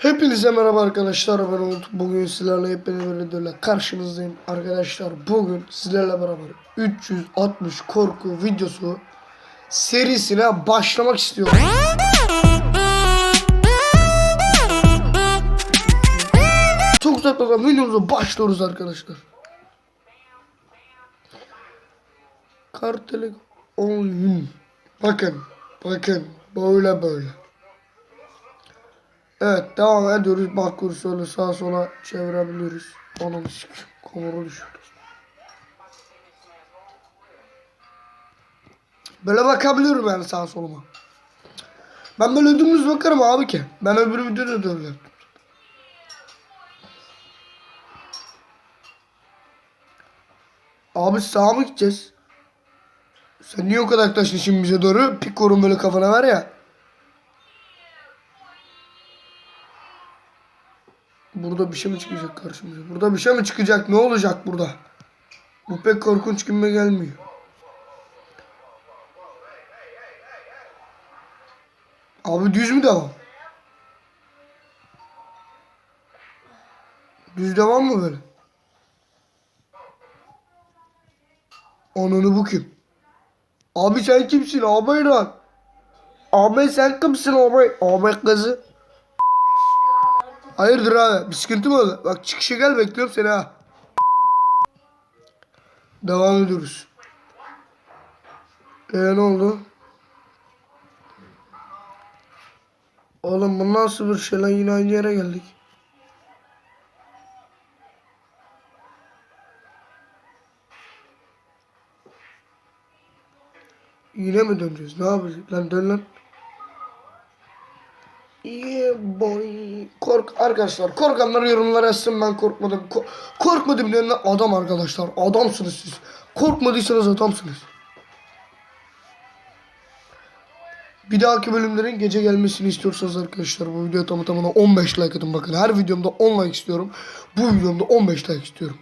Hepinize merhaba arkadaşlar ben Umut. Bugün sizlerle yepyeni bir videoyla karşınızdayım. Arkadaşlar bugün sizlerle beraber 360 korku videosu serisine başlamak istiyorum. Çok uzatmadan videomuza başlıyoruz arkadaşlar. Kartelik oyun. Bakın, bakın böyle böyle. Evet devam ediyoruz. Bakıyoruz şöyle sağa sola çevirebiliyoruz. Onun komuru düşüyoruz. Böyle bakabiliyorum yani sağa soluma. Ben böyle dümdüz bakarım abi ki. Ben öbür videoda da. Abi sağa mı gideceğiz? Sen niye o kadar yaklaştın şimdi bize doğru? Pikorun böyle kafana var ya. Burada bir şey mi çıkacak karşımıza? Burada bir şey mi çıkacak? Ne olacak burada? Bu pek korkunç gibi gelmiyor. Abi düz mü devam? Düz devam mı böyle? Ananı bu kim? Abi sen kimsin abi lan? Abi sen kimsin abi? Abi kızı. Hayırdır abi? Bir sıkıntı mı oldu? Bak çıkışa gel bekliyorum seni ha. Devam ediyoruz. Ee ne oldu? Oğlum bu nasıl bir şey lan yine aynı yere geldik. Yine mi döneceğiz? Ne yapacağız? Lan dön lan. Arkadaşlar korkanlar yorumlara yazsın ben korkmadım. Ko- korkmadım diyenler adam arkadaşlar. Adamsınız siz. Korkmadıysanız adamsınız. Bir dahaki bölümlerin gece gelmesini istiyorsanız arkadaşlar bu videoya tamı tamına 15 like atın bakın. Her videomda 10 like istiyorum. Bu videomda 15 like istiyorum.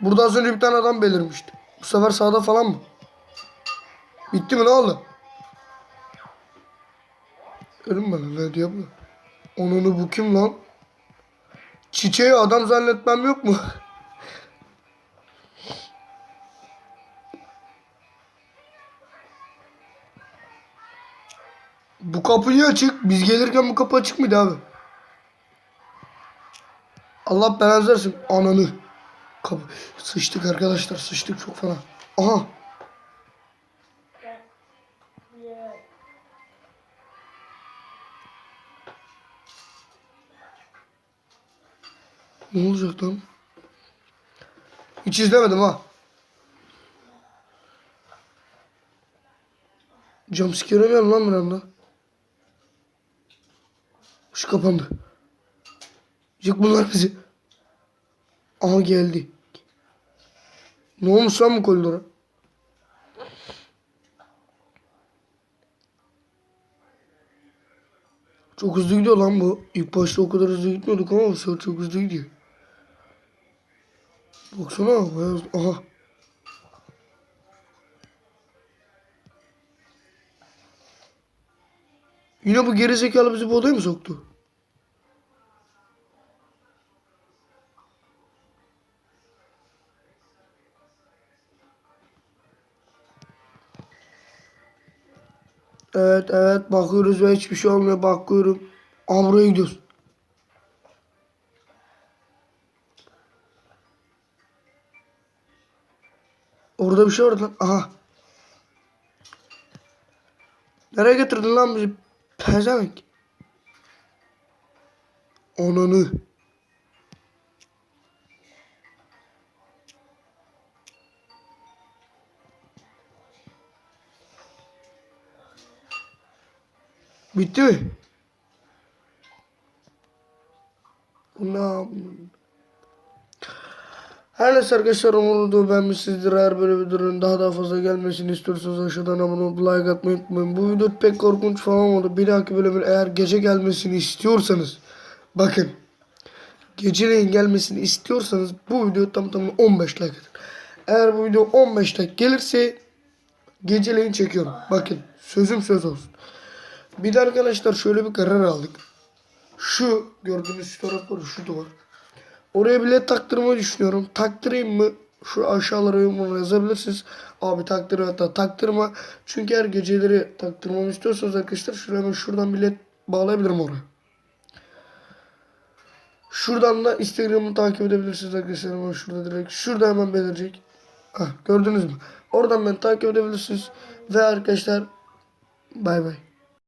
Burada az önce bir tane adam belirmişti. Bu sefer sağda falan mı? Bitti mi ne oldu? Ölüm bana ne diyor bu? Onunu bu kim lan? Çiçeği adam zannetmem yok mu? bu kapı niye açık? Biz gelirken bu kapı açık mıydı abi? Allah belanı versin ananı. Kapı. Sıçtık arkadaşlar sıçtık çok fena. Aha. Ne olacak lan? Hiç izlemedim ha. Jumpscare mi lan bir anda? Şu kapandı. Yık bunlar bizi. Aha geldi. Ne olmuş lan bu koridora? Çok hızlı gidiyor lan bu. İlk başta o kadar hızlı gitmiyorduk ama şu an çok hızlı gidiyor. Baksana bayağı. Aha. Yine bu gerizekalı bizi bu odaya mı soktu? Evet evet bakıyoruz ve hiçbir şey olmuyor bakıyorum. Aa buraya gidiyoruz. Orada bir şey var lan. Aha. Nereye getirdin lan bizi? Pezevenk. Ananı. Bitti mi? Ne yapayım? Her neyse arkadaşlar umarım beğenmişsinizdir. Eğer böyle videoların daha da fazla gelmesini istiyorsanız aşağıdan abone olup like atmayı unutmayın. Bu video pek korkunç falan oldu. Bir dahaki bölümün eğer gece gelmesini istiyorsanız bakın geceleyin gelmesini istiyorsanız bu video tam tamına 15 like atın. Eğer bu video 15 like gelirse geceleyin çekiyorum. Bakın sözüm söz olsun. Bir de arkadaşlar şöyle bir karar aldık. Şu gördüğünüz taraf var şu duvar. Oraya bilet taktırmayı düşünüyorum. Taktırayım mı? Şu aşağılara yorumlara yazabilirsiniz. Abi taktır hatta taktırma. Çünkü her geceleri taktırmamı istiyorsanız arkadaşlar şuraya şuradan bilet bağlayabilirim oraya. Şuradan da Instagram'ı takip edebilirsiniz arkadaşlar. Hemen şurada direkt. Şurada hemen belirecek. Hah, gördünüz mü? Oradan beni takip edebilirsiniz. Ve arkadaşlar bay bay.